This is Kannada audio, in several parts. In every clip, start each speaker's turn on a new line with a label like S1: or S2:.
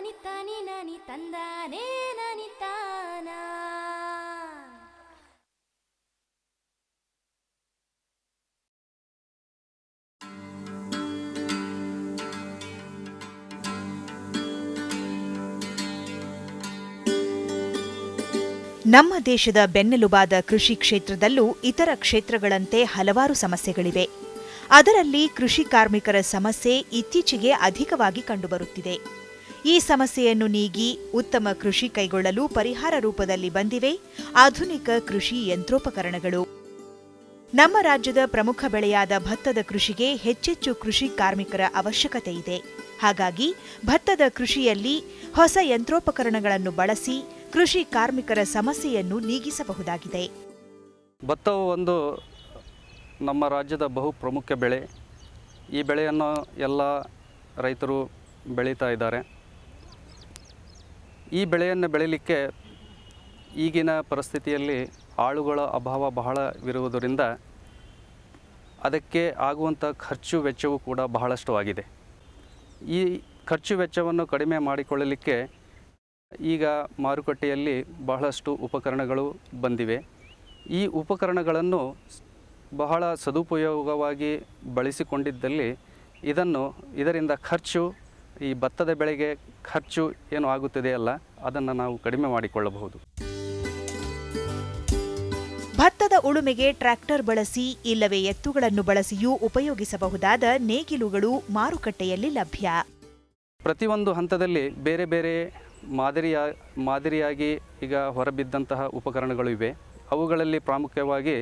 S1: ನನಿ ತಾನಿ ನಾನಿ
S2: ನಮ್ಮ ದೇಶದ ಬೆನ್ನೆಲುಬಾದ ಕೃಷಿ ಕ್ಷೇತ್ರದಲ್ಲೂ ಇತರ ಕ್ಷೇತ್ರಗಳಂತೆ ಹಲವಾರು ಸಮಸ್ಯೆಗಳಿವೆ. ಅದರಲ್ಲಿ ಕೃಷಿ ಕಾರ್ಮಿಕರ ಸಮಸ್ಯೆ ಇತ್ತೀಚೆಗೆ ಅಧಿಕವಾಗಿ ಕಂಡುಬರುತ್ತಿದೆ. ಈ ಸಮಸ್ಯೆಯನ್ನು ನೀಗಿ ಉತ್ತಮ ಕೃಷಿ ಕೈಗೊಳ್ಳಲು ಪರಿಹಾರ ರೂಪದಲ್ಲಿ ಬಂದಿವೆ ಆಧುನಿಕ ಕೃಷಿ ಯಂತ್ರೋಪಕರಣಗಳು. ನಮ್ಮ ರಾಜ್ಯದ ಪ್ರಮುಖ ಬೆಳೆಯಾದ ಭತ್ತದ ಕೃಷಿಗೆ ಹೆಚ್ಚೆಚ್ಚು ಕೃಷಿ ಕಾರ್ಮಿಕರ ಅವಶ್ಯಕತೆ ಇದೆ. ಹಾಗಾಗಿ ಭತ್ತದ ಕೃಷಿಯಲ್ಲಿ ಹೊಸ ಯಂತ್ರೋಪಕರಣಗಳನ್ನು ಬಳಸಿ ಕೃಷಿ ಕಾರ್ಮಿಕರ ಸಮಸ್ಯೆಯನ್ನು ನೀಗಿಸಬಹುದಾಗಿದೆ.
S3: ಭತ್ತವು ಒಂದು ನಮ್ಮ ರಾಜ್ಯದ ಬಹು ಪ್ರಮುಖ ಬೆಳೆ. ಈ ಬೆಳೆಯನ್ನು ಎಲ್ಲ ರೈತರು ಬೆಳೀತಾ ಇದ್ದಾರೆ. ಈ ಬೆಳೆಯನ್ನು ಬೆಳೀಲಿಕ್ಕೆ ಈಗಿನ ಪರಿಸ್ಥಿತಿಯಲ್ಲಿ ಆಳುಗಳ ಅಭಾವ ಬಹಳವಿರುವುದರಿಂದ ಅದಕ್ಕೆ ಆಗುವಂಥ ಖರ್ಚು ವೆಚ್ಚವೂ ಕೂಡ ಬಹಳಷ್ಟು ಆಗಿದೆ. ಈ ಖರ್ಚು ವೆಚ್ಚವನ್ನು ಕಡಿಮೆ ಮಾಡಿಕೊಳ್ಳಲಿಕ್ಕೆ ಈಗ ಮಾರುಕಟ್ಟೆಯಲ್ಲಿ ಬಹಳಷ್ಟು ಉಪಕರಣಗಳು ಬಂದಿವೆ. ಈ ಉಪಕರಣಗಳನ್ನು ಬಹಳ ಸದುಪಯೋಗವಾಗಿ ಬಳಸಿಕೊಂಡಿದ್ದಲ್ಲಿ ಇದನ್ನು ಇದರಿಂದ ಖರ್ಚು ಈ ಭತ್ತದ ಬೆಳೆಗೆ ಖರ್ಚು ಏನು ಆಗುತ್ತಿದೆಯಲ್ಲ ಅದನ್ನು ನಾವು ಕಡಿಮೆ ಮಾಡಿಕೊಳ್ಳಬಹುದು.
S2: ಭತ್ತದ ಉಳುಮೆಗೆ ಟ್ರ್ಯಾಕ್ಟರ್ ಬಳಸಿ ಇಲ್ಲವೇ ಎತ್ತುಗಳನ್ನು ಬಳಸಿಯೂ ಉಪಯೋಗಿಸಬಹುದಾದ ನೇಗಿಲುಗಳು ಮಾರುಕಟ್ಟೆಯಲ್ಲಿ ಲಭ್ಯ.
S3: ಪ್ರತಿಯೊಂದು ಹಂತದಲ್ಲಿ ಬೇರೆ ಬೇರೆ ಮಾದರಿಯ ಮಾದರಿಯಾಗಿ ಈಗ ಹೊರಬಿದ್ದಂತಹ ಉಪಕರಣಗಳು ಇವೆ. ಅವುಗಳಲ್ಲಿ ಪ್ರಾಮುಖ್ಯವಾಗಿ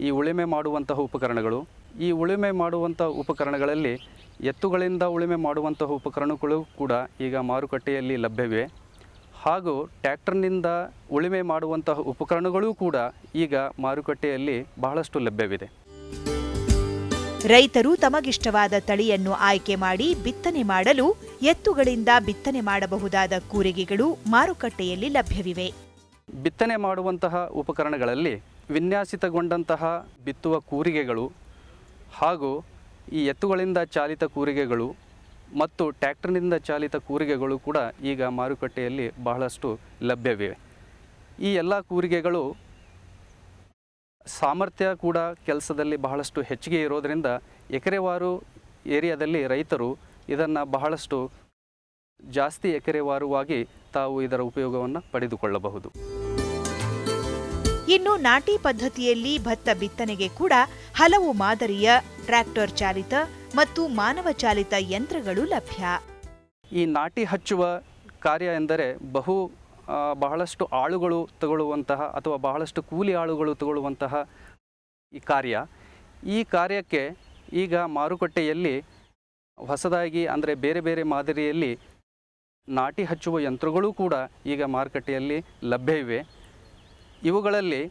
S3: ಈ ಉಳುಮೆ ಮಾಡುವಂತಹ ಉಪಕರಣಗಳು ಈ ಉಳುಮೆ ಮಾಡುವಂಥ ಉಪಕರಣಗಳಲ್ಲಿ ಎತ್ತುಗಳಿಂದ ಉಳುಮೆ ಮಾಡುವಂತಹ ಉಪಕರಣಗಳು ಕೂಡ ಈಗ ಮಾರುಕಟ್ಟೆಯಲ್ಲಿ ಲಭ್ಯವಿವೆ. ಹಾಗೂ ಟ್ಯಾಕ್ಟರ್ನಿಂದ ಉಳುಮೆ ಮಾಡುವಂತಹ ಉಪಕರಣಗಳೂ ಕೂಡ ಈಗ ಮಾರುಕಟ್ಟೆಯಲ್ಲಿ ಬಹಳಷ್ಟು ಲಭ್ಯವಿದೆ.
S2: ರೈತರು ತಮಗಿಷ್ಟವಾದ ತಳಿಯನ್ನು ಆಯ್ಕೆ ಮಾಡಿ ಬಿತ್ತನೆ ಮಾಡಲು ಎತ್ತುಗಳಿಂದ ಬಿತ್ತನೆ ಮಾಡಬಹುದಾದ ಕೂರಿಗೆಗಳು ಮಾರುಕಟ್ಟೆಯಲ್ಲಿ ಲಭ್ಯವಿವೆ.
S3: ಬಿತ್ತನೆ ಮಾಡುವಂತಹ ಉಪಕರಣಗಳಲ್ಲಿ ವಿನ್ಯಾಸಿತಗೊಂಡಂತಹ ಬಿತ್ತುವ ಕೂರಿಗೆಗಳು ಹಾಗೂ ಈ ಎತ್ತುಗಳಿಂದ ಚಾಲಿತ ಕೂರಿಗೆಗಳು ಮತ್ತು ಟ್ಯಾಕ್ಟರ್ನಿಂದ ಚಾಲಿತ ಕೂರಿಗೆಗಳು ಕೂಡ ಈಗ ಮಾರುಕಟ್ಟೆಯಲ್ಲಿ ಬಹಳಷ್ಟು ಲಭ್ಯವಿವೆ. ಈ ಎಲ್ಲ ಕೂರಿಗೆಗಳು ಸಾಮರ್ಥ್ಯ ಕೂಡ ಕೆಲಸದಲ್ಲಿ ಬಹಳಷ್ಟು ಹೆಚ್ಚಿಗೆ ಇರೋದರಿಂದ ಎಕರೆವಾರು ಏರಿಯಾದಲ್ಲಿ ರೈತರು ಇದನ್ನು ಬಹಳಷ್ಟು ಜಾಸ್ತಿ ಎಕರೆವಾರುವಾಗಿ ತಾವು ಇದರ ಉಪಯೋಗವನ್ನು ಪಡೆದುಕೊಳ್ಳಬಹುದು.
S2: ಇನ್ನು ನಾಟಿ ಪದ್ಧತಿಯಲ್ಲಿ ಭತ್ತ ಬಿತ್ತನೆಗೆ ಕೂಡ ಹಲವು ಮಾದರಿಯ ಟ್ರ್ಯಾಕ್ಟರ್ ಚಾಲಿತ ಮತ್ತು ಮಾನವ ಚಾಲಿತ ಯಂತ್ರಗಳು ಲಭ್ಯ.
S3: ಈ ನಾಟಿ ಹಚ್ಚುವ ಕಾರ್ಯ ಎಂದರೆ ಬಹು ಬಹಳಷ್ಟು ಆಳುಗಳು ತಗೊಳ್ಳುವಂತಹ ಅಥವಾ ಬಹಳಷ್ಟು ಕೂಲಿ ಆಳುಗಳು ತಗೊಳ್ಳುವಂತಹ ಈ ಕಾರ್ಯ. ಈ ಕಾರ್ಯಕ್ಕೆ ಈಗ ಮಾರುಕಟ್ಟೆಯಲ್ಲಿ ಹೊಸದಾಗಿ ಅಂದರೆ ಬೇರೆ ಬೇರೆ ಮಾದರಿಯಲ್ಲಿ ನಾಟಿ ಹಚ್ಚುವ ಯಂತ್ರಗಳು ಕೂಡ ಈಗ ಮಾರುಕಟ್ಟೆಯಲ್ಲಿ ಲಭ್ಯ ಇವುಗಳಲ್ಲಿ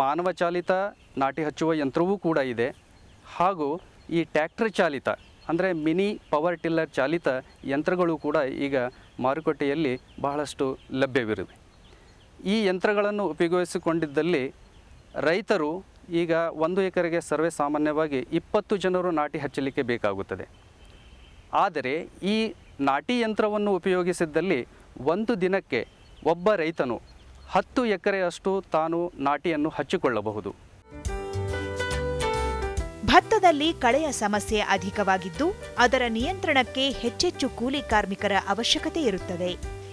S3: ಮಾನವ ಚಾಲಿತ ನಾಟಿ ಹಚ್ಚುವ ಯಂತ್ರವೂ ಕೂಡ ಇದೆ. ಹಾಗೂ ಈ ಟ್ಯಾಕ್ಟರ್ ಚಾಲಿತ, ಅಂದರೆ ಮಿನಿ ಪವರ್ ಟಿಲ್ಲರ್ ಚಾಲಿತ ಯಂತ್ರಗಳು ಕೂಡ ಈಗ ಮಾರುಕಟ್ಟೆಯಲ್ಲಿ ಬಹಳಷ್ಟು ಲಭ್ಯವಿರುವೆ. ಈ ಯಂತ್ರಗಳನ್ನು ಉಪಯೋಗಿಸಿಕೊಂಡಿದ್ದಲ್ಲಿ ರೈತರು ಈಗ ಒಂದು ಎಕರೆಗೆ ಸರ್ವೇ ಸಾಮಾನ್ಯವಾಗಿ ಇಪ್ಪತ್ತು ಜನರು ನಾಟಿ ಹಚ್ಚಲಿಕ್ಕೆ ಬೇಕಾಗುತ್ತದೆ. ಆದರೆ ಈ ನಾಟಿ ಯಂತ್ರವನ್ನು ಉಪಯೋಗಿಸಿದ್ದಲ್ಲಿ ಒಂದು ದಿನಕ್ಕೆ ಒಬ್ಬ ರೈತನು ಹತ್ತು ಎಕರೆಯಷ್ಟು ತಾನು ನಾಟಿಯನ್ನು ಹಚ್ಚಿಕೊಳ್ಳಬಹುದು.
S2: ಭತ್ತದಲ್ಲಿ ಕಳೆಯ ಸಮಸ್ಯೆ ಅಧಿಕವಾಗಿದ್ದು ಅದರ ನಿಯಂತ್ರಣಕ್ಕೆ ಹೆಚ್ಚೆಚ್ಚು ಕೂಲಿ ಕಾರ್ಮಿಕರ ಅವಶ್ಯಕತೆ ಇರುತ್ತದೆ.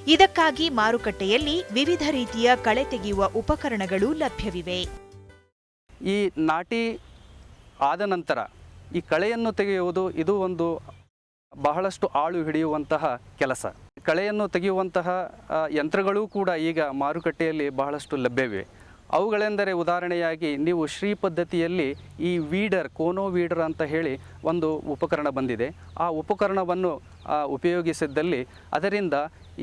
S2: ಇದಕ್ಕಾಗಿ ಮಾರುಕಟ್ಟೆಯಲ್ಲಿ ವಿವಿಧ ರೀತಿಯ ಕಳೆ ತೆಗೆಯುವ ಉಪಕರಣಗಳು ಲಭ್ಯವಿವೆ.
S3: ಈ ನಾಟಿ ಆದ ನಂತರ ಈ ಕಳೆಯನ್ನು ತೆಗೆಯುವುದು ಇದು ಒಂದು ಬಹಳಷ್ಟು ಆಳು ಹಿಡಿಯುವಂತಹ ಕೆಲಸ. ಕಳೆಯನ್ನು ತೆಗೆಯುವಂತಹ ಯಂತ್ರಗಳು ಕೂಡ ಈಗ ಮಾರುಕಟ್ಟೆಯಲ್ಲಿ ಬಹಳಷ್ಟು ಲಭ್ಯವಿವೆ. ಅವುಗಳೆಂದರೆ ಉದಾಹರಣೆಯಾಗಿ ನೀವು ಶ್ರೀ ಪದ್ಧತಿಯಲ್ಲಿ ಈ ವೀಡರ್, ಕೋನೋ ವೀಡರ್ ಅಂತ ಹೇಳಿ ಒಂದು ಉಪಕರಣ ಬಂದಿದೆ. ಆ ಉಪಕರಣವನ್ನು ಉಪಯೋಗಿಸಿದ್ದಲ್ಲಿ ಅದರಿಂದ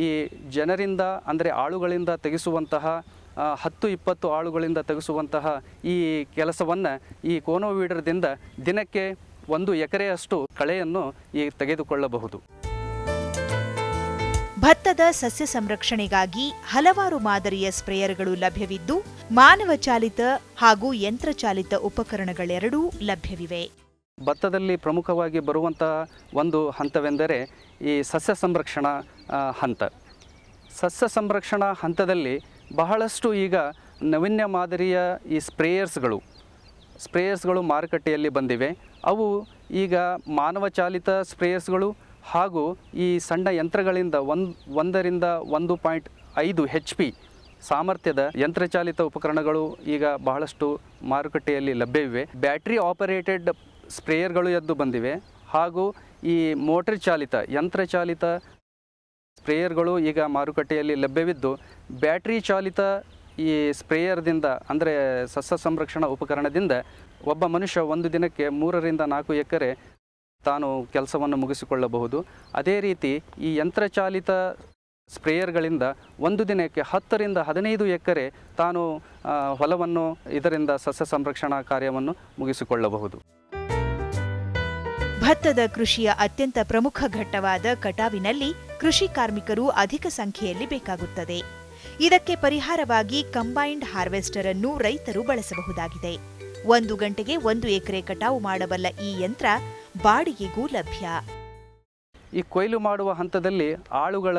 S3: ಈ ಜನರಿಂದ, ಅಂದರೆ ಆಳುಗಳಿಂದ ತೆಗೆಸುವಂತಹ ಹತ್ತು ಇಪ್ಪತ್ತು ಆಳುಗಳಿಂದ ತೆಗೆಸುವಂತಹ ಈ ಕೆಲಸವನ್ನು ಈ ಕೋನೋ ವೀಡರ್ದಿಂದ ದಿನಕ್ಕೆ ಒಂದು ಎಕರೆಯಷ್ಟು ಕಳೆಯನ್ನು ಈ ತೆಗೆದುಕೊಳ್ಳಬಹುದು.
S2: ಭತ್ತದ ಸಸ್ಯ ಸಂರಕ್ಷಣೆಗಾಗಿ ಹಲವಾರು ಮಾದರಿಯ ಸ್ಪ್ರೇಯರ್ಗಳು ಲಭ್ಯವಿದ್ದು ಮಾನವ ಚಾಲಿತ ಹಾಗೂ ಯಂತ್ರಚಾಲಿತ ಉಪಕರಣಗಳೆರಡೂ ಲಭ್ಯವಿವೆ.
S3: ಭತ್ತದಲ್ಲಿ ಪ್ರಮುಖವಾಗಿ ಬರುವಂತಹ ಒಂದು ಹಂತವೆಂದರೆ ಈ ಸಸ್ಯ ಸಂರಕ್ಷಣಾ ಹಂತ. ಸಸ್ಯ ಸಂರಕ್ಷಣಾ ಹಂತದಲ್ಲಿ ಬಹಳಷ್ಟು ಈಗ ನವೀನ್ಯ ಮಾದರಿಯ ಈ ಸ್ಪ್ರೇಯರ್ಸ್ಗಳು ಸ್ಪ್ರೇಯರ್ಸ್ಗಳು ಮಾರುಕಟ್ಟೆಯಲ್ಲಿ ಬಂದಿವೆ. ಅವು ಈಗ ಮಾನವ ಚಾಲಿತ ಸ್ಪ್ರೇಯರ್ಸ್ಗಳು ಹಾಗೂ ಈ ಸಣ್ಣ ಯಂತ್ರಗಳಿಂದ ಒಂದು, ಒಂದರಿಂದ ಒಂದು ಪಾಯಿಂಟ್ ಐದು ಹೆಚ್ ಪಿ ಸಾಮರ್ಥ್ಯದ ಯಂತ್ರಚಾಲಿತ ಉಪಕರಣಗಳು ಈಗ ಬಹಳಷ್ಟು ಮಾರುಕಟ್ಟೆಯಲ್ಲಿ ಲಭ್ಯವಿವೆ. ಬ್ಯಾಟ್ರಿ ಆಪರೇಟೆಡ್ ಸ್ಪ್ರೇಯರ್ಗಳು ಎದ್ದು ಬಂದಿವೆ ಹಾಗೂ ಈ ಮೋಟರ್ ಚಾಲಿತ ಯಂತ್ರಚಾಲಿತ ಸ್ಪ್ರೇಯರ್ಗಳು ಈಗ ಮಾರುಕಟ್ಟೆಯಲ್ಲಿ ಲಭ್ಯವಿದ್ದು, ಬ್ಯಾಟ್ರಿ ಚಾಲಿತ ಈ ಸ್ಪ್ರೇಯರ್ದಿಂದ, ಅಂದರೆ ಸಸ್ಯ ಸಂರಕ್ಷಣಾ ಉಪಕರಣದಿಂದ ಒಬ್ಬ ಮನುಷ್ಯ ಒಂದು ದಿನಕ್ಕೆ ಮೂರರಿಂದ ನಾಲ್ಕು ಎಕರೆ ತಾನು ಕೆಲಸವನ್ನು ಮುಗಿಸಿಕೊಳ್ಳಬಹುದು. ಅದೇ ರೀತಿ ಈ ಯಂತ್ರಚಾಲಿತ ಸ್ಪ್ರೇಯರ್ಗಳಿಂದ ಒಂದು ದಿನಕ್ಕೆ ಹತ್ತರಿಂದ ಹದಿನೈದು ಎಕರೆ ತಾನು ಹೊಲವನ್ನು, ಇದರಿಂದ ಸಸ್ಯ ಸಂರಕ್ಷಣಾ ಕಾರ್ಯವನ್ನು ಮುಗಿಸಿಕೊಳ್ಳಬಹುದು.
S2: ಭತ್ತದ ಕೃಷಿಯ ಅತ್ಯಂತ ಪ್ರಮುಖ ಘಟ್ಟವಾದ ಕಟಾವಿನಲ್ಲಿ ಕೃಷಿ ಕಾರ್ಮಿಕರು ಅಧಿಕ ಸಂಖ್ಯೆಯಲ್ಲಿ ಬೇಕಾಗುತ್ತದೆ. ಇದಕ್ಕೆ ಪರಿಹಾರವಾಗಿ ಕಂಬೈನ್ಡ್ ಹಾರ್ವೆಸ್ಟರ್ ಅನ್ನು ರೈತರು ಬಳಸಬಹುದಾಗಿದೆ. ಒಂದು ಗಂಟೆಗೆ ಒಂದು ಎಕರೆ ಕಟಾವು ಮಾಡಬಲ್ಲ ಈ ಯಂತ್ರ ಬಾಡಿಗೆಗೂ ಲಭ್ಯ.
S3: ಈ ಕೊಯ್ಲು ಮಾಡುವ ಹಂತದಲ್ಲಿ ಆಳುಗಳ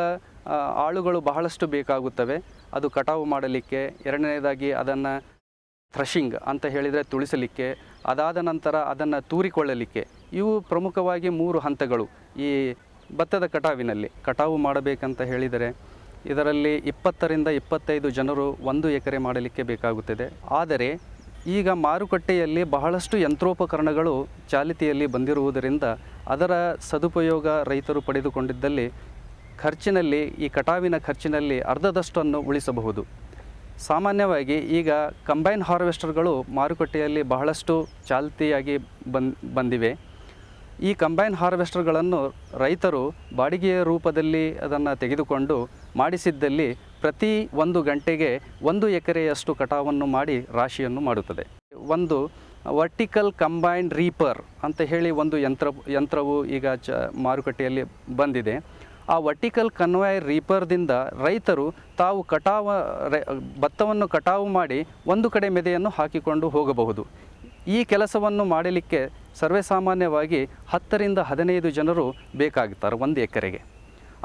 S3: ಆಳುಗಳು ಬಹಳಷ್ಟು ಬೇಕಾಗುತ್ತವೆ. ಅದು ಕಟಾವು ಮಾಡಲಿಕ್ಕೆ, ಎರಡನೇದಾಗಿ ಅದನ್ನು ಥ್ರಷಿಂಗ್ ಅಂತ ಹೇಳಿದರೆ ತುಳಿಸಲಿಕ್ಕೆ, ಅದಾದ ನಂತರ ಅದನ್ನು ತೂರಿಕೊಳ್ಳಲಿಕ್ಕೆ. ಇವು ಪ್ರಮುಖವಾಗಿ ಮೂರು ಹಂತಗಳು. ಈ ಭತ್ತದ ಕಟಾವಿನಲ್ಲಿ ಕಟಾವು ಮಾಡಬೇಕಂತ ಹೇಳಿದರೆ ಇದರಲ್ಲಿ ಇಪ್ಪತ್ತರಿಂದ ಇಪ್ಪತ್ತೈದು ಜನರು ಒಂದು ಎಕರೆ ಮಾಡಲಿಕ್ಕೆ ಬೇಕಾಗುತ್ತದೆ. ಆದರೆ ಈಗ ಮಾರುಕಟ್ಟೆಯಲ್ಲಿ ಬಹಳಷ್ಟು ಯಂತ್ರೋಪಕರಣಗಳು ಚಾಲಿತಿಯಲ್ಲಿ ಬಂದಿರುವುದರಿಂದ ಅದರ ಸದುಪಯೋಗ ರೈತರು ಪಡೆದುಕೊಂಡಿದ್ದಲ್ಲಿ ಖರ್ಚಿನಲ್ಲಿ, ಈ ಕಟಾವಿನ ಖರ್ಚಿನಲ್ಲಿ ಅರ್ಧದಷ್ಟನ್ನು ಉಳಿಸಬಹುದು. ಸಾಮಾನ್ಯವಾಗಿ ಈಗ ಕಂಬೈನ್ ಹಾರ್ವೆಸ್ಟರ್ಗಳು ಮಾರುಕಟ್ಟೆಯಲ್ಲಿ ಬಹಳಷ್ಟು ಚಾಲ್ತಿಯಾಗಿ ಬಂದಿವೆ. ಈ ಕಂಬೈನ್ ಹಾರ್ವೆಸ್ಟರ್ಗಳನ್ನು ರೈತರು ಬಾಡಿಗೆಯ ರೂಪದಲ್ಲಿ ಅದನ್ನು ತೆಗೆದುಕೊಂಡು ಮಾಡಿಸಿದ್ದಲ್ಲಿ ಪ್ರತಿ ಒಂದು ಗಂಟೆಗೆ ಒಂದು ಎಕರೆಯಷ್ಟು ಕಟಾವನ್ನು ಮಾಡಿ ರಾಶಿಯನ್ನು ಮಾಡುತ್ತದೆ. ಒಂದು ವರ್ಟಿಕಲ್ ಕಂಬೈನ್ಡ್ ರೀಪರ್ ಅಂತ ಹೇಳಿ ಒಂದು ಯಂತ್ರ, ಯಂತ್ರವು ಈಗ ಚ ಮಾರುಕಟ್ಟೆಯಲ್ಲಿ ಬಂದಿದೆ. ಆ ವರ್ಟಿಕಲ್ ಕನ್ವೈ ರೀಪರ್ದಿಂದ ರೈತರು ತಾವು ಕಟಾವ ಭತ್ತವನ್ನು ಕಟಾವು ಮಾಡಿ ಒಂದು ಕಡೆ ಮೆದೆಯನ್ನು ಹಾಕಿಕೊಂಡು ಹೋಗಬಹುದು. ಈ ಕೆಲಸವನ್ನು ಮಾಡಲಿಕ್ಕೆ ಸರ್ವೇಸಾಮಾನ್ಯವಾಗಿ ಹತ್ತರಿಂದ ಹದಿನೈದು ಜನರು ಬೇಕಾಗುತ್ತಾರೆ ಒಂದು ಎಕರೆಗೆ.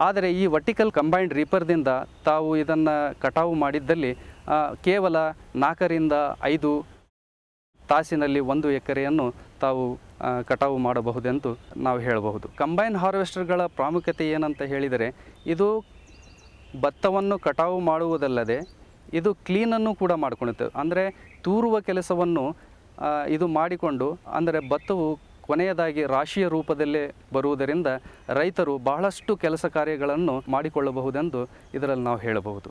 S3: ಆದರೆ ಈ ವರ್ಟಿಕಲ್ ಕಂಬೈನ್ಡ್ ರೀಪರ್ದಿಂದ ತಾವು ಇದನ್ನು ಕಟಾವು ಮಾಡಿದ್ದಲ್ಲಿ ಕೇವಲ ನಾಲ್ಕರಿಂದ ಐದು ತಾಸಿನಲ್ಲಿ ಒಂದು ಎಕರೆಯನ್ನು ತಾವು ಕಟಾವು ಮಾಡಬಹುದೆಂದು ನಾವು ಹೇಳಬಹುದು. ಕಂಬೈನ್ ಹಾರ್ವೆಸ್ಟರ್ಗಳ ಪ್ರಾಮುಖ್ಯತೆ ಏನಂತ ಹೇಳಿದರೆ, ಇದು ಭತ್ತವನ್ನು ಕಟಾವು ಮಾಡುವುದಲ್ಲದೆ ಇದು ಕ್ಲೀನನ್ನು ಕೂಡ ಮಾಡಿಕೊಳ್ಳುತ್ತೆ ಅಂದರೆ ತೂರುವ ಕೆಲಸವನ್ನು ಇದು ಮಾಡಿಕೊಂಡು, ಅಂದರೆ ಭತ್ತವು ಕೊನೆಯದಾಗಿ ರಾಶಿಯ ರೂಪದಲ್ಲೇ ಬರುವುದರಿಂದ ರೈತರು ಬಹಳಷ್ಟು ಕೆಲಸ ಕಾರ್ಯಗಳನ್ನು ಮಾಡಿಕೊಳ್ಳಬಹುದೆಂದು ಇದರಲ್ಲಿ ನಾವು ಹೇಳಬಹುದು.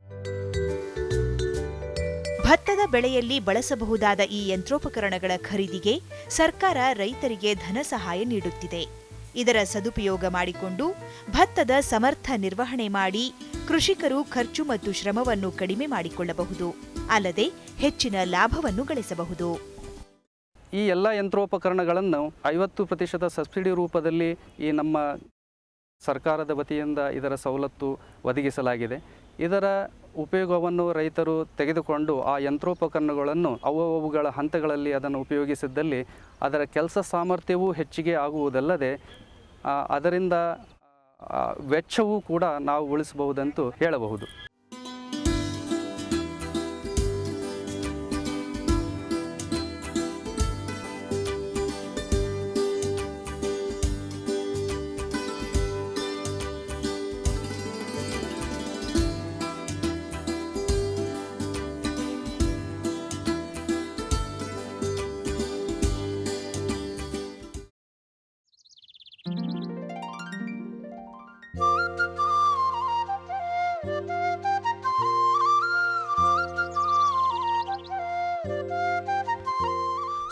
S2: ಭತ್ತದ ಬೆಳೆಯಲ್ಲಿ ಬಳಸಬಹುದಾದ ಈ ಯಂತ್ರೋಪಕರಣಗಳ ಖರೀದಿಗೆ ಸರ್ಕಾರ ರೈತರಿಗೆ ಧನ ಸಹಾಯ ನೀಡುತ್ತಿದೆ. ಇದರ ಸದುಪಯೋಗ ಮಾಡಿಕೊಂಡು ಭತ್ತದ ಸಮರ್ಥ ನಿರ್ವಹಣೆ ಮಾಡಿ ಕೃಷಿಕರು ಖರ್ಚು ಮತ್ತು ಶ್ರಮವನ್ನು ಕಡಿಮೆ ಮಾಡಿಕೊಳ್ಳಬಹುದು. ಅಲ್ಲದೆ ಹೆಚ್ಚಿನ ಲಾಭವನ್ನು ಗಳಿಸಬಹುದು.
S3: ಈ ಎಲ್ಲ ಯಂತ್ರೋಪಕರಣಗಳನ್ನು ಐವತ್ತು ಪ್ರತಿಶತ ಸಬ್ಸಿಡಿ ರೂಪದಲ್ಲಿ ಈ ನಮ್ಮ ಸರ್ಕಾರದ ವತಿಯಿಂದ ಇದರ ಸವಲತ್ತು ಒದಗಿಸಲಾಗಿದೆ. ಇದರ ಉಪಯೋಗವನ್ನು ರೈತರು ತೆಗೆದುಕೊಂಡು ಆ ಯಂತ್ರೋಪಕರಣಗಳನ್ನು ಅವು ಅವುಗಳ ಹಂತಗಳಲ್ಲಿ ಅದನ್ನು ಉಪಯೋಗಿಸಿದ್ದಲ್ಲಿ ಅದರ ಕೆಲಸ ಸಾಮರ್ಥ್ಯವೂ ಹೆಚ್ಚಿಗೆ ಆಗುವುದಲ್ಲದೆ ಅದರಿಂದ ವೆಚ್ಚವೂ ಕೂಡ ನಾವು ಉಳಿಸಬಹುದಂತೂ ಹೇಳಬಹುದು.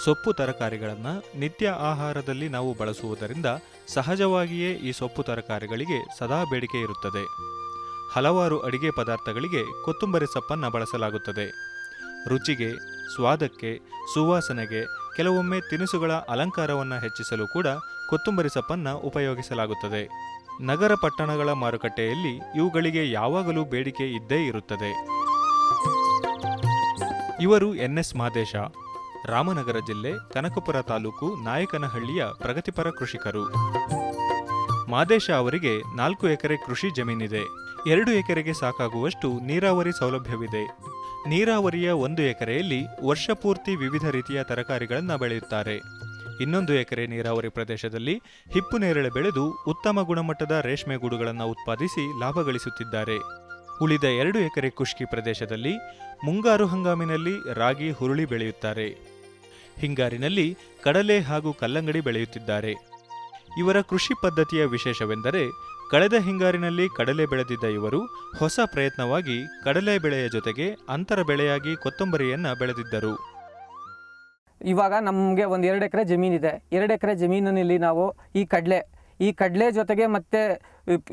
S4: ಸೊಪ್ಪು ತರಕಾರಿಗಳನ್ನು ನಿತ್ಯ ಆಹಾರದಲ್ಲಿ ನಾವು ಬಳಸುವುದರಿಂದ ಸಹಜವಾಗಿಯೇ ಈ ಸೊಪ್ಪು ತರಕಾರಿಗಳಿಗೆ ಸದಾ ಬೇಡಿಕೆ ಇರುತ್ತದೆ. ಹಲವಾರು ಅಡಿಗೆ ಪದಾರ್ಥಗಳಿಗೆ ಕೊತ್ತಂಬರಿ ಸೊಪ್ಪನ್ನು ಬಳಸಲಾಗುತ್ತದೆ. ರುಚಿಗೆ, ಸ್ವಾದಕ್ಕೆ, ಸುವಾಸನೆಗೆ ಕೆಲವೊಮ್ಮೆ ತಿನಿಸುಗಳ ಅಲಂಕಾರವನ್ನು ಹೆಚ್ಚಿಸಲು ಕೂಡ ಕೊತ್ತಂಬರಿ ಸೊಪ್ಪನ್ನು ಉಪಯೋಗಿಸಲಾಗುತ್ತದೆ. ನಗರ ಪಟ್ಟಣಗಳ ಮಾರುಕಟ್ಟೆಯಲ್ಲಿ ಇವುಗಳಿಗೆ ಯಾವಾಗಲೂ ಬೇಡಿಕೆ ಇದ್ದೇ ಇರುತ್ತದೆ. ಇವರು ಎನ್ ಎಸ್ ಮಾದೇಶ. ರಾಮನಗರ ಜಿಲ್ಲೆ ಕನಕಪುರ ತಾಲೂಕು ನಾಯಕನಹಳ್ಳಿಯ ಪ್ರಗತಿಪರ ಕೃಷಿಕರು. ಮಾದೇಶ ಅವರಿಗೆ ನಾಲ್ಕು ಎಕರೆ ಕೃಷಿ ಜಮೀನಿದೆ. ಎರಡು ಎಕರೆಗೆ ಸಾಕಾಗುವಷ್ಟು ನೀರಾವರಿ ಸೌಲಭ್ಯವಿದೆ. ನೀರಾವರಿಯ ಒಂದು ಎಕರೆಯಲ್ಲಿ ವರ್ಷಪೂರ್ತಿ ವಿವಿಧ ರೀತಿಯ ತರಕಾರಿಗಳನ್ನು ಬೆಳೆಯುತ್ತಾರೆ. ಇನ್ನೊಂದು ಎಕರೆ ನೀರಾವರಿ ಪ್ರದೇಶದಲ್ಲಿ ಹಿಪ್ಪು ನೇರಳೆ ಬೆಳೆದು ಉತ್ತಮ ಗುಣಮಟ್ಟದ ರೇಷ್ಮೆ ಗೂಡುಗಳನ್ನು ಉತ್ಪಾದಿಸಿ ಲಾಭ ಗಳಿಸುತ್ತಿದ್ದಾರೆ. ಉಳಿದ ಎರಡು ಎಕರೆ ಖುಷ್ಕಿ ಪ್ರದೇಶದಲ್ಲಿ ಮುಂಗಾರು ಹಂಗಾಮಿನಲ್ಲಿ ರಾಗಿ ಹುರುಳಿ ಬೆಳೆಯುತ್ತಾರೆ. ಹಿಂಗಾರಿನಲ್ಲಿ ಕಡಲೆ ಹಾಗೂ ಕಲ್ಲಂಗಡಿ ಬೆಳೆಯುತ್ತಿದ್ದಾರೆ. ಇವರ ಕೃಷಿ ಪದ್ಧತಿಯ ವಿಶೇಷವೆಂದರೆ ಕಳೆದ ಹಿಂಗಾರಿನಲ್ಲಿ ಕಡಲೆ ಬೆಳೆದಿದ್ದ ಇವರು ಹೊಸ ಪ್ರಯತ್ನವಾಗಿ ಕಡಲೆ ಬೆಳೆಯ ಜೊತೆಗೆ ಅಂತರ ಬೆಳೆಯಾಗಿ ಕೊತ್ತಂಬರಿಯನ್ನ ಬೆಳೆದಿದ್ದರು.
S5: ಇವಾಗ ನಮಗೆ ಒಂದು ಎರಡು ಎಕರೆ ಜಮೀನಿದೆ. ಎರಡು ಎಕರೆ ಜಮೀನಿನಲ್ಲಿ ನಾವು ಈ ಕಡಲೆ ಈ ಕಡಲೆ ಜೊತೆಗೆ ಮತ್ತು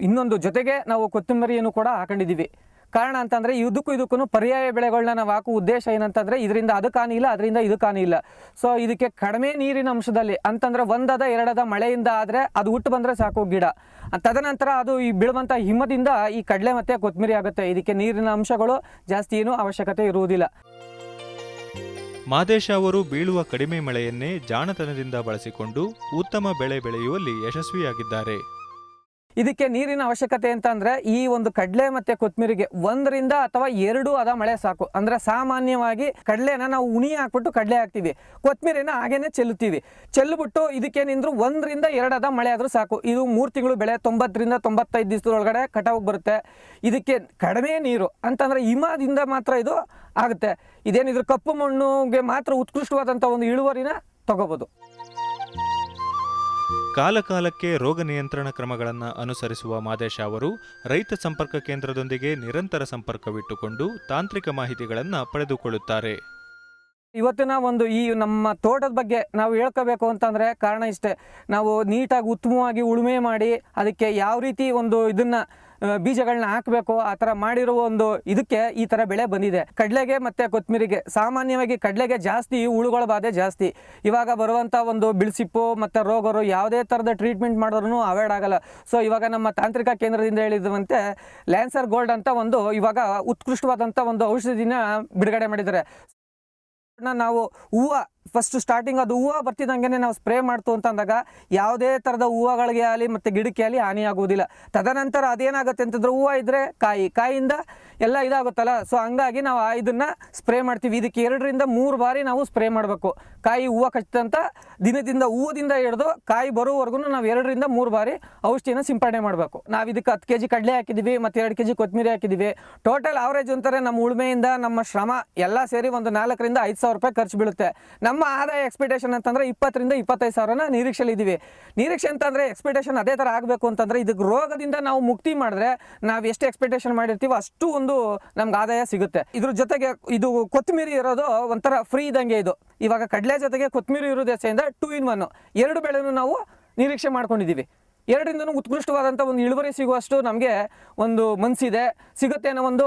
S5: ಇನ್ನೊಂದು ಜೊತೆಗೆ ನಾವು ಕೊತ್ತಂಬರಿಯನ್ನು ಕೂಡ ಹಾಕೊಂಡಿದ್ದೀವಿ. ಕಾರಣ ಅಂತಂದರೆ ಇದಕ್ಕೂ ಇದಕ್ಕೂ ಪರ್ಯಾಯ ಬೆಳೆಗಳನ್ನ ನಾವು ಹಾಕುವ ಉದ್ದೇಶ ಏನಂತಂದರೆ ಇದರಿಂದ ಅದಕ್ಕೆ ಹಾನಿ ಅದರಿಂದ ಇದಕ್ಕೆ ಇಲ್ಲ ಸೊ ಇದಕ್ಕೆ ಕಡಿಮೆ ನೀರಿನ ಅಂಶದಲ್ಲಿ, ಅಂತಂದರೆ ಒಂದದ ಎರಡದ ಮಳೆಯಿಂದ ಆದರೆ ಅದು ಹುಟ್ಟು ಬಂದರೆ ಸಾಕು ಗಿಡ. ತದನಂತರ ಅದು ಈ ಬೀಳುವಂಥ ಹಿಮದಿಂದ ಈ ಕಡಲೆ ಮತ್ತು ಕೊತ್ತಂಬರಿ ಆಗುತ್ತೆ. ಇದಕ್ಕೆ ನೀರಿನ ಅಂಶಗಳು ಜಾಸ್ತಿ ಏನೂ ಅವಶ್ಯಕತೆ ಇರುವುದಿಲ್ಲ.
S4: ಮಾದೇಶ ಅವರು ಬೀಳುವ ಕಡಿಮೆ ಮಳೆಯನ್ನೇ ಜಾಣತನದಿಂದ ಬಳಸಿಕೊಂಡು ಉತ್ತಮ ಬೆಳೆ ಬೆಳೆಯುವಲ್ಲಿ ಯಶಸ್ವಿಯಾಗಿದ್ದಾರೆ.
S5: ಇದಕ್ಕೆ ನೀರಿನ ಅವಶ್ಯಕತೆ ಅಂತ ಅಂದ್ರೆ ಈ ಒಂದು ಕಡಲೆ ಮತ್ತೆ ಕೊತ್ತಂಬರಿಗೆ ಒಂದರಿಂದ ಅಥವಾ ಎರಡು ಅದ ಮಳೆ ಸಾಕು. ಅಂದ್ರೆ ಸಾಮಾನ್ಯವಾಗಿ ಕಡಲೆನ ನಾವು ಉಣಿ ಹಾಕ್ಬಿಟ್ಟು ಕಡಲೆ ಹಾಕ್ತೀವಿ. ಕೊತ್ತಂಬರಿನ ಹಾಗೇನೆ ಚೆಲ್ಲುತ್ತೀವಿ. ಚೆಲ್ಬಿಟ್ಟು ಇದಕ್ಕೇನಿಂದ್ರು ಒಂದರಿಂದ ಎರಡು ಅದ ಮಳೆ ಆದ್ರೂ ಸಾಕು. ಇದು ಮೂರು ತಿಂಗಳು ಬೆಳೆ ತೊಂಬತ್ತರಿಂದ ತೊಂಬತ್ತೈದು ದಿವಸದೊಳಗಡೆ ಕಟಾವಿಗೆ ಬರುತ್ತೆ. ಇದಕ್ಕೆ ಕಡಿಮೆ ನೀರು ಅಂತಂದ್ರೆ ಹಿಮದಿಂದ ಮಾತ್ರ ಇದು ಆಗುತ್ತೆ. ಇದೇನಿದ್ರು ಕಪ್ಪು ಮಣ್ಣುಗೆ ಮಾತ್ರ ಉತ್ಕೃಷ್ಟವಾದಂಥ ಒಂದು ಇಳುವರಿನ ತಗೋಬೋದು.
S4: ಕಾಲಕಾಲಕ್ಕೆ ರೋಗ ನಿಯಂತ್ರಣ ಕ್ರಮಗಳನ್ನು ಅನುಸರಿಸುವ ಮಾದೇಶ ಅವರು ರೈತ ಸಂಪರ್ಕ ಕೇಂದ್ರದೊಂದಿಗೆ ನಿರಂತರ ಸಂಪರ್ಕವಿಟ್ಟುಕೊಂಡು ತಾಂತ್ರಿಕ ಮಾಹಿತಿಗಳನ್ನು ಪಡೆದುಕೊಳ್ಳುತ್ತಾರೆ.
S5: ಇವತ್ತಿನ ಒಂದು ಈ ನಮ್ಮ ತೋಟದ ಬಗ್ಗೆ ನಾವು ಹೇಳ್ಕೋಬೇಕು ಅಂತಂದರೆ ಕಾರಣ ಇಷ್ಟೇ. ನಾವು ನೀಟಾಗಿ ಉತ್ತಮವಾಗಿ ಉಳುಮೆ ಮಾಡಿ ಅದಕ್ಕೆ ಯಾವ ರೀತಿ ಒಂದು ಇದನ್ನ ಬೀಜಗಳನ್ನ ಹಾಕಬೇಕು, ಆ ಥರ ಮಾಡಿರುವ ಒಂದು ಇದಕ್ಕೆ ಈ ಥರ ಬೆಳೆ ಬಂದಿದೆ. ಕಡಲೆಗೆ ಮತ್ತು ಕೊತ್ತಂಬರಿಗೆ ಸಾಮಾನ್ಯವಾಗಿ ಕಡಲೆಗೆ ಜಾಸ್ತಿ, ಹುಳುಗಳ ಬಾಧೆ ಜಾಸ್ತಿ. ಇವಾಗ ಬರುವಂಥ ಒಂದು ಬಿಳಿಸಿಪ್ಪು ಮತ್ತು ರೋಗರು ಯಾವುದೇ ಥರದ ಟ್ರೀಟ್ಮೆಂಟ್ ಮಾಡಿದ್ರೂ ಅವಾಯ್ಡ್ ಆಗಲ್ಲ. ಸೊ ಇವಾಗ ನಮ್ಮ ತಾಂತ್ರಿಕ ಕೇಂದ್ರದಿಂದ ಹೇಳಿದಂತೆ ಲ್ಯಾನ್ಸರ್ ಗೋಲ್ಡ್ ಅಂತ ಒಂದು ಇವಾಗ ಉತ್ಕೃಷ್ಟವಾದಂಥ ಒಂದು ಔಷಧಿನ ಬಿಡುಗಡೆ ಮಾಡಿದ್ದಾರೆ. ನಾವು ಹೂವು ಫಸ್ಟ್ ಸ್ಟಾರ್ಟಿಂಗ್ ಅದು ಹೂವು ಬರ್ತಿದ್ದಂಗೆ ನಾವು ಸ್ಪ್ರೇ ಮಾಡ್ತು ಅಂತಂದಾಗ ಯಾವುದೇ ಥರದ ಹೂವುಗಳಿಗೆ ಆಗಲಿ ಮತ್ತು ಗಿಡಕ್ಕೆ ಆಗಲಿ ಹಾನಿಯಾಗುವುದಿಲ್ಲ ತದನಂತರ ಅದೇನಾಗುತ್ತೆ ಅಂತಂದ್ರೆ ಹೂವು ಇದ್ದರೆ ಕಾಯಿ, ಕಾಯಿಯಿಂದ ಎಲ್ಲ ಇದಾಗುತ್ತಲ್ಲ? ಸೊ ಹಂಗಾಗಿ ನಾವು ಆ ಇದನ್ನು ಸ್ಪ್ರೇ ಮಾಡ್ತೀವಿ. ಇದಕ್ಕೆ ಎರಡರಿಂದ ಮೂರು ಬಾರಿ ನಾವು ಸ್ಪ್ರೇ ಮಾಡಬೇಕು. ಕಾಯಿ ಹೂವು ಕಚ್ಚಿದಂಥ ದಿನದಿಂದ ಹೂವದಿಂದ ಹಿಡಿದು ಕಾಯಿ ಬರೋವರೆಗೂ ನಾವು ಎರಡರಿಂದ ಮೂರು ಬಾರಿ ಔಷಧಿಯನ್ನು ಸಿಂಪಡಣೆ ಮಾಡಬೇಕು. ನಾವು ಇದಕ್ಕೆ ಹತ್ತು ಕೆ ಜಿ ಕಡಲೆ ಹಾಕಿದ್ದೀವಿ ಮತ್ತು ಎರಡು ಕೆ ಜಿ ಕೊತ್ತಂಬರಿ ಹಾಕಿದ್ದೀವಿ ಟೋಟಲ್ ಆವರೇಜ್ ಅಂತಾರೆ ನಮ್ಮ ಉಳುಮೆಯಿಂದ ನಮ್ಮ ಶ್ರಮ ಎಲ್ಲ ಸೇರಿ ಒಂದು ನಾಲ್ಕರಿಂದ ಐದು ಸಾವಿರ ರೂಪಾಯಿ ಖರ್ಚು ಬೀಳುತ್ತೆ. ನಮ್ಮ ಆದಾಯ ಎಕ್ಸ್ಪೆಕ್ಟೇಷನ್ ಅಂತಂದ್ರೆ ಇಪ್ಪತ್ತರಿಂದ ಇಪ್ಪತ್ತೈದು ಸಾವಿರನ ನಿರೀಕ್ಷೆಲಿದ್ದೀವಿ ನಿರೀಕ್ಷೆ ಅಂತಂದ್ರೆ ಎಕ್ಸ್ಪೆಕ್ಟೇಷನ್ ಅದೇ ಥರ ಆಗಬೇಕು ಅಂತಂದ್ರೆ ಇದಕ್ಕೆ ರೋಗದಿಂದ ನಾವು ಮುಕ್ತಿ ಮಾಡಿದ್ರೆ ನಾವು ಎಷ್ಟು ಎಕ್ಸ್ಪೆಕ್ಟೇಷನ್ ಮಾಡಿರ್ತೀವೋ ಅಷ್ಟು ಒಂದು ನಮ್ಗೆ ಆದಾಯ ಸಿಗುತ್ತೆ. ಇದ್ರ ಜೊತೆಗೆ ಇದು ಕೊತ್ತಮೀರಿ ಇರೋದು ಒಂಥರ ಫ್ರೀ ಇದ್ದಂಗೆ ಇದು. ಇವಾಗ ಕಡಲೆ ಜೊತೆಗೆ ಕೊತ್ತಂಬರಿ ಇರೋ ದೆಸೆಯಿಂದ ಟೂ ಇನ್ ಒನ್ ಎರಡು ಬೆಳೆನೂ ನಾವು ನಿರೀಕ್ಷೆ ಮಾಡ್ಕೊಂಡಿದ್ದೀವಿ. ಎರಡರಿಂದನೂ ಉತ್ಕೃಷ್ಟವಾದಂಥ ಒಂದು ಇಳುವರಿ ಸಿಗುವಷ್ಟು ನಮಗೆ ಒಂದು ಮನಸ್ಸಿದೆ ಸಿಗುತ್ತೆ ಅನ್ನೋ ಒಂದು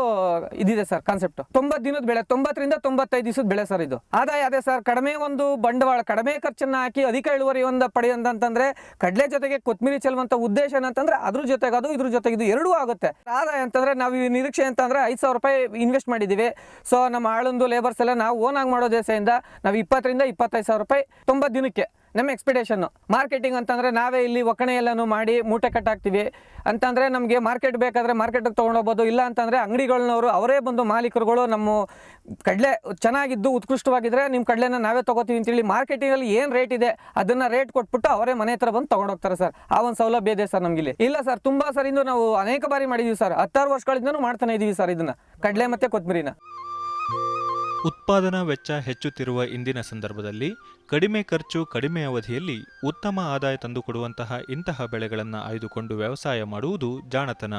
S5: ಇದಿದೆ ಸರ್ ಕಾನ್ಸೆಪ್ಟ್ ತೊಂಬತ್ತು ದಿನದ ಬೆಳೆ, ತೊಂಬತ್ತರಿಂದ ತೊಂಬತ್ತೈದು ದಿವಸದ ಬೆಳೆ ಸರ್ ಇದು. ಆದಾಯ ಅದೇ ಸರ್, ಕಡಿಮೆ ಒಂದು ಬಂಡವಾಳ, ಕಡಿಮೆ ಖರ್ಚನ್ನು ಹಾಕಿ ಅಧಿಕ ಇಳುವರಿ ಒಂದು ಪಡೆಯಂತಂದ್ರೆ ಕಡಲೆ ಜೊತೆಗೆ ಕೊತ್ಮಿರಿ ಚೆಲ್ಲುವಂಥ ಉದ್ದೇಶ ಏನಂತಂದ್ರೆ ಅದ್ರ ಜೊತೆಗೆ ಅದು, ಇದ್ರ ಜೊತೆಗೆ ಇದು ಎರಡೂ ಆಗುತ್ತೆ. ಆದಾಯ ಅಂತಂದ್ರೆ ನಾವು ಈ ನಿರೀಕ್ಷೆ ಅಂತಂದ್ರೆ ಐದು ಸಾವಿರ ರೂಪಾಯಿ ಇನ್ವೆಸ್ಟ್ ಮಾಡಿದ್ದೀವಿ ಸೊ ನಮ್ಮ ಆಳೊಂದು ಲೇಬರ್ಸ್ ಎಲ್ಲ ನಾವು ಓನ್ ಆಗಿ ಮಾಡೋ ದೇಶದಿಂದ ನಾವು ಇಪ್ಪತ್ತರಿಂದ ಇಪ್ಪತ್ತೈದು ಸಾವಿರ ರೂಪಾಯಿ ತೊಂಬತ್ತು ದಿನಕ್ಕೆ ನಮ್ಮ ಎಕ್ಸ್ಪೆಕ್ಟೇಷನ್ನು ಮಾರ್ಕೆಟಿಂಗ್ ಅಂತಂದರೆ ನಾವೇ ಇಲ್ಲಿ ಒಕ್ಕಣೆ ಎಲ್ಲನೂ ಮಾಡಿ ಮೂಟೆ ಕಟ್ಟಾಕ್ತೀವಿ. ಅಂತಂದರೆ ನಮಗೆ ಮಾರ್ಕೆಟ್ ಬೇಕಾದರೆ ಮಾರ್ಕೆಟಿಗೆ ತೊಗೊಂಡೋಗ್ಬೋದು ಇಲ್ಲ ಅಂತಂದರೆ ಅಂಗಡಿಗಳನ್ನವರು ಅವರೇ ಬಂದು ಮಾಲೀಕರುಗಳು ನಮ್ಮ ಕಡಲೆ ಚೆನ್ನಾಗಿದ್ದು ಉತ್ಕೃಷ್ಟವಾಗಿದ್ದರೆ ನಿಮ್ಮ ಕಡಲೆನ ನಾವೇ ತಗೋತೀವಿ ಅಂತೇಳಿ ಮಾರ್ಕೆಟಿಂಗಲ್ಲಿ ಏನು ರೇಟ್ ಇದೆ ಅದನ್ನು ರೇಟ್ ಕೊಟ್ಬಿಟ್ಟು ಅವರೇ ಮನೆ ಹತ್ರ ಬಂದು ತೊಗೊಂಡೋಗ್ತಾರೆ ಸರ್. ಆ ಒಂದು ಸೌಲಭ್ಯ ಇದೆ ಸರ್ ನಮಗಿಲ್ಲಿ. ಇಲ್ಲ ಸರ್, ತುಂಬ ಸರ್ ಇಂದು ನಾವು ಅನೇಕ ಬಾರಿ ಮಾಡಿದ್ದೀವಿ ಸರ್. ಹತ್ತಾರು ವರ್ಷಗಳಿಂದನೂ ಮಾಡ್ತಾನೆ ಇದ್ದೀವಿ ಸರ್ ಇದನ್ನು. ಕಡಲೆ ಮತ್ತು ಕೊತ್ತಂಬರಿನ
S4: ಉತ್ಪಾದನಾ ವೆಚ್ಚ ಹೆಚ್ಚುತ್ತಿರುವ ಇಂದಿನ ಸಂದರ್ಭದಲ್ಲಿ ಕಡಿಮೆ ಖರ್ಚು, ಕಡಿಮೆ ಅವಧಿಯಲ್ಲಿ ಉತ್ತಮ ಆದಾಯ ತಂದುಕೊಡುವಂತಹ ಇಂತಹ ಬೆಳೆಗಳನ್ನು ಆಯ್ದುಕೊಂಡು ವ್ಯವಸಾಯ ಮಾಡುವುದು ಜಾಣತನ.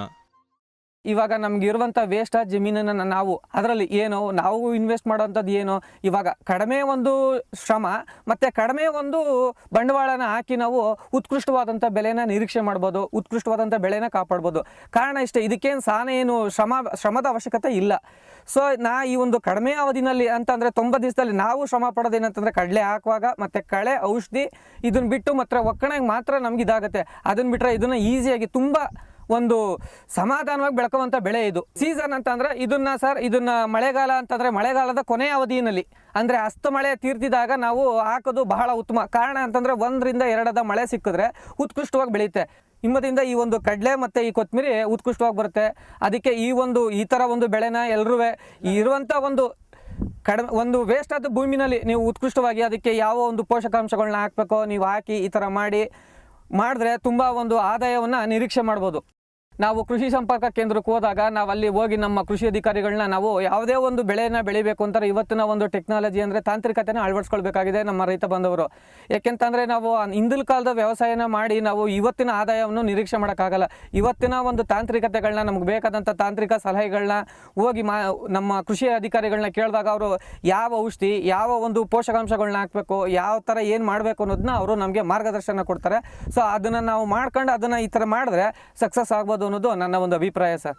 S5: ಇವಾಗ ನಮ್ಗೆ ಇರುವಂಥ ವೇಸ್ಟ್ ಜಮೀನನ್ನು ನಾವು ಅದರಲ್ಲಿ ಏನು, ನಾವು ಇನ್ವೆಸ್ಟ್ ಮಾಡೋವಂಥದ್ದು ಏನು, ಇವಾಗ ಕಡಿಮೆ ಒಂದು ಶ್ರಮ ಮತ್ತು ಕಡಿಮೆ ಒಂದು ಬಂಡವಾಳನ ಹಾಕಿ ನಾವು ಉತ್ಕೃಷ್ಟವಾದಂಥ ಬೆಲೆನ ನಿರೀಕ್ಷೆ ಮಾಡ್ಬೋದು ಉತ್ಕೃಷ್ಟವಾದಂಥ ಬೆಳೆನ ಕಾಪಾಡ್ಬೋದು. ಕಾರಣ ಇಷ್ಟೇ, ಇದಕ್ಕೇನು ಸಾನ ಏನು ಶ್ರಮ, ಶ್ರಮದ ಅವಶ್ಯಕತೆ ಇಲ್ಲ. ಸೊ ನಾ ಈ ಒಂದು ಕಡಿಮೆ ಅವಧಿನಲ್ಲಿ ಅಂತಂದರೆ ತೊಂಬತ್ತು ದಿವಸದಲ್ಲಿ ನಾವು ಶ್ರಮ ಪಡೋದೇನಂತಂದರೆ ಕಡಲೆ ಹಾಕುವಾಗ ಮತ್ತು ಕಳೆ, ಔಷಧಿ ಇದನ್ನ ಬಿಟ್ಟು ಮಾತ್ರ ಒಕ್ಕಣೆಗೆ ಮಾತ್ರ ನಮ್ಗೆ ಇದಾಗುತ್ತೆ. ಅದನ್ನ ಬಿಟ್ಟರೆ ಇದನ್ನು ಈಸಿಯಾಗಿ ತುಂಬ ಒಂದು ಸಮಾಧಾನವಾಗಿ ಬೆಳಕುವಂತ ಬೆಳೆ ಇದು. ಸೀಸನ್ ಅಂತಂದ್ರೆ ಇದನ್ನ ಸರ್ ಇದನ್ನ ಮಳೆಗಾಲ ಅಂತಂದ್ರೆ ಮಳೆಗಾಲದ ಕೊನೆಯ ಅವಧಿಯಲ್ಲಿ ಅಂದ್ರೆ ಅಸ್ತ ಮಳೆ ತೀರ್ತಿದಾಗ ನಾವು ಹಾಕೋದು ಬಹಳ ಉತ್ತಮ. ಕಾರಣ ಅಂತಂದ್ರೆ ಒಂದರಿಂದ ಎರಡದ ಮಳೆ ಸಿಕ್ಕಿದ್ರೆ ಉತ್ಕೃಷ್ಟವಾಗಿ ಬೆಳೆಯುತ್ತೆ. ಹಿಮ್ಮದಿಂದ ಈ ಒಂದು ಕಡಲೆ ಮತ್ತು ಈ ಕೊತ್ತಂಬರಿ ಉತ್ಕೃಷ್ಟವಾಗಿ ಬರುತ್ತೆ. ಅದಕ್ಕೆ ಈ ಒಂದು, ಈ ಥರ ಒಂದು ಬೆಳೆನ ಎಲ್ಲರೂ ಇರುವಂಥ ಒಂದು ಕಡಿಮೆ ಒಂದು ವೇಸ್ಟ್ ಆದ ಭೂಮಿನಲ್ಲಿ ನೀವು ಉತ್ಕೃಷ್ಟವಾಗಿ ಅದಕ್ಕೆ ಯಾವ ಒಂದು ಪೋಷಕಾಂಶಗಳನ್ನ ಹಾಕಬೇಕೋ, ನೀವು ಹಾಕಿ ಈ ಥರ ಮಾಡಿ, ಮಾಡಿದ್ರೆ ತುಂಬ ಒಂದು ಆದಾಯವನ್ನು ನಿರೀಕ್ಷೆ ಮಾಡ್ಬೋದು. ನಾವು ಕೃಷಿ ಸಂಪರ್ಕ ಕೇಂದ್ರಕ್ಕೆ ಹೋದಾಗ ನಾವು ಅಲ್ಲಿ ಹೋಗಿ ನಮ್ಮ ಕೃಷಿ ಅಧಿಕಾರಿಗಳನ್ನ ನಾವು ಯಾವುದೇ ಒಂದು ಬೆಳೆಯನ್ನು ಬೆಳಿಬೇಕು ಅಂತಾರೆ ಇವತ್ತಿನ ಒಂದು ಟೆಕ್ನಾಲಜಿ ಅಂದರೆ ತಾಂತ್ರಿಕತೆನ ಅಳವಡಿಸ್ಕೊಳ್ಬೇಕಾಗಿದೆ ನಮ್ಮ ರೈತ ಬಂಧವರು ಯಾಕೆಂತಂದರೆ ನಾವು ಹಿಂದಿನ ಕಾಲದ ವ್ಯವಸಾಯನ ಮಾಡಿ ನಾವು ಇವತ್ತಿನ ಆದಾಯವನ್ನು ನಿರೀಕ್ಷೆ ಮಾಡೋಕ್ಕಾಗಲ್ಲ. ಇವತ್ತಿನ ಒಂದು ತಾಂತ್ರಿಕತೆಗಳನ್ನ ನಮ್ಗೆ ಬೇಕಾದಂಥ ತಾಂತ್ರಿಕ ಸಲಹೆಗಳನ್ನ ಹೋಗಿ ಮಾ ನಮ್ಮ ಕೃಷಿ ಅಧಿಕಾರಿಗಳನ್ನ ಕೇಳಿದಾಗ ಅವರು ಯಾವ ಔಷಧಿ, ಯಾವ ಒಂದು ಪೋಷಕಾಂಶಗಳನ್ನ ಹಾಕಬೇಕು, ಯಾವ ಥರ ಏನು ಮಾಡಬೇಕು ಅನ್ನೋದನ್ನ ಅವರು ನಮಗೆ ಮಾರ್ಗದರ್ಶನ ಕೊಡ್ತಾರೆ. ಸೊ ಅದನ್ನು ನಾವು ಮಾಡ್ಕೊಂಡು ಅದನ್ನು ಈ ಥರ ಮಾಡಿದ್ರೆ ಸಕ್ಸಸ್ ಆಗ್ಬೋದು ಅನ್ನೋದು ನನ್ನ ಒಂದು ಅಭಿಪ್ರಾಯ ಸರ್.